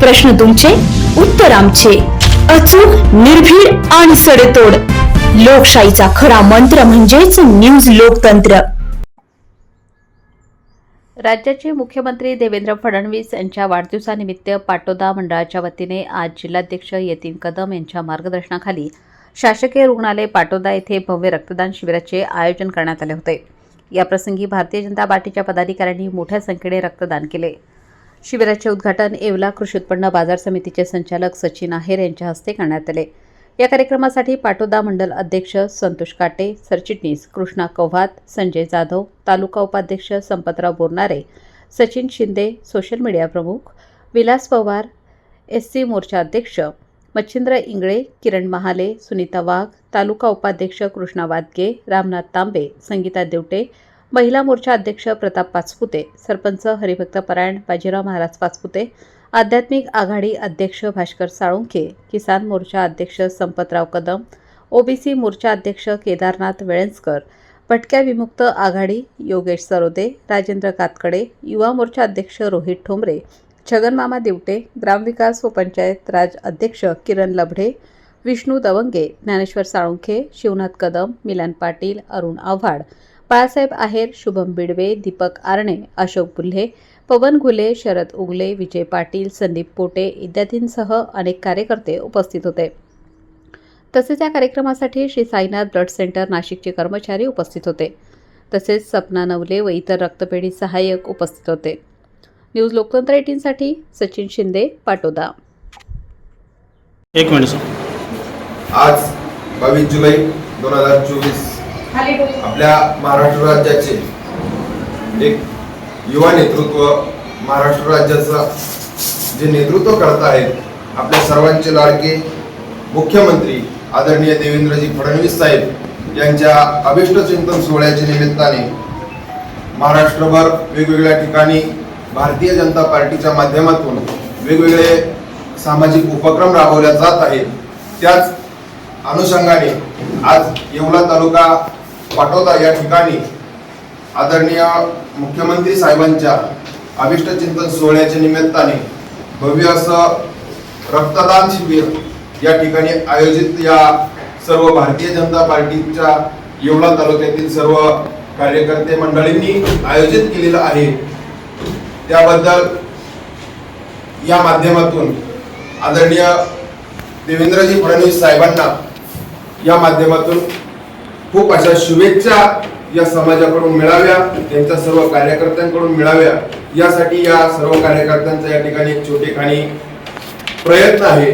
प्रश्न तुमचे उत्तर आमचे. अचूक निर्भीड आणि सडेतोड. लोकशाहीचा खरा मंत्र म्हणजेच न्यूज लोकतंत्र. राज्याचे मुख्यमंत्री देवेंद्र फडणवीस यांच्या वाढदिवसानिमित्त पाटोदा मंडळाच्या वतीने आज जिल्हाध्यक्ष यतीन कदम यांच्या मार्गदर्शनाखाली शासकीय रुग्णालय पाटोदा येथे भव्य रक्तदान शिबिराचे आयोजन करण्यात आले होते. याप्रसंगी भारतीय जनता पार्टीच्या पदाधिकाऱ्यांनी मोठ्या संख्येने रक्तदान केले. शिबिराचे उद्घाटन येवला कृषी उत्पन्न बाजार समितीचे संचालक सचिन आहेर यांच्या हस्ते करण्यात आले. या कार्यक्रमासाठी पाटोदा मंडल अध्यक्ष संतोष काटे सरचिटणीस कृष्णा कव्हात संजय जाधव तालुका उपाध्यक्ष संपतराव बोरनारे सचिन शिंदे सोशल मीडिया प्रमुख विलास पवार एस सी मोर्चा अध्यक्ष मच्छिंद्र इंगळे किरण महाले सुनीता वाघ तालुका उपाध्यक्ष कृष्णा वादगे रामनाथ तांबे संगीता देवटे महिला मोर्चा अध्यक्ष प्रताप पाचपुते सरपंच हरिभक्त परायण बाजीराव महाराज पाचपुते आध्यात्मिक आघाडी अध्यक्ष भास्कर साळुंखे किसान मोर्चा अध्यक्ष संपतराव कदम ओबीसी मोर्चा अध्यक्ष केदारनाथ वेळेंचकर भटक्या विमुक्त आघाडी योगेश सरोदे राजेंद्र कातकडे युवा मोर्चा अध्यक्ष रोहित ठोंबरे छगनमामा दिवटे ग्रामविकास व पंचायत राज अध्यक्ष किरण लभडे विष्णू दवंगे ज्ञानेश्वर साळुंखे शिवनाथ कदम मिलन पाटील अरुण आव्हाड बाळासाहेब आहेर शुभम बिडवे दीपक आरणे अशोक बुल्हे पवन घुले शरद उगले विजय पाटील संदीप पोटे इत्यादींसह अनेक कार्यकर्ते उपस्थित होते. तसेच या कार्यक्रमासाठी श्री साईनाथ ब्लड सेंटर नाशिकचे कर्मचारी उपस्थित होते. तसेच सपना नवले व इतर रक्तपेढी सहाय्यक उपस्थित होते. न्यूज लोकतंत्र एटीनसाठी सचिन शिंदे पाटोदा. एक मिनिट आज बावीस जुलै दोन हजार चोवीस आपल्या महाराष्ट्र राज्याचे एक युवा नेतृत्व महाराष्ट्र राज्याचं जे नेतृत्व करत आहेत आपल्या सर्वांचे लाडके मुख्यमंत्री आदरणीय देवेंद्रजी फडणवीस साहेब यांच्या अभिष्ट चिंतन सोहळ्याच्या निमित्ताने महाराष्ट्रभर वेगवेगळ्या ठिकाणी भारतीय जनता पार्टीच्या माध्यमातून वेगवेगळे सामाजिक उपक्रम राबवल्या जात आहेत. त्याच अनुषंगाने आज येवला तालुका पाटोदा या ठिकाणी आदरणीय मुख्यमंत्री साहेबांच्या अभिष्ट चिंतन सोहळ्याच्या निमित्ताने भव्य असं रक्तदान शिबिर या ठिकाणी आयोजित या सर्व भारतीय जनता पार्टीच्या येवला तालुक्यातील सर्व कार्यकर्ते मंडळींनी आयोजित केलेलं आहे. त्याबद्दल या माध्यमातून आदरणीय देवेंद्रजी फडणवीस साहेबांना या माध्यमातून खूप अशा शुभेच्छा या समाजाकडून मिळाव्या त्यांच्या सर्व कार्यकर्त्यांकडून मिळाव्या. यासाठी या सर्व कार्यकर्त्यांचा या ठिकाणी एक छोटेखानी प्रयत्न आहे.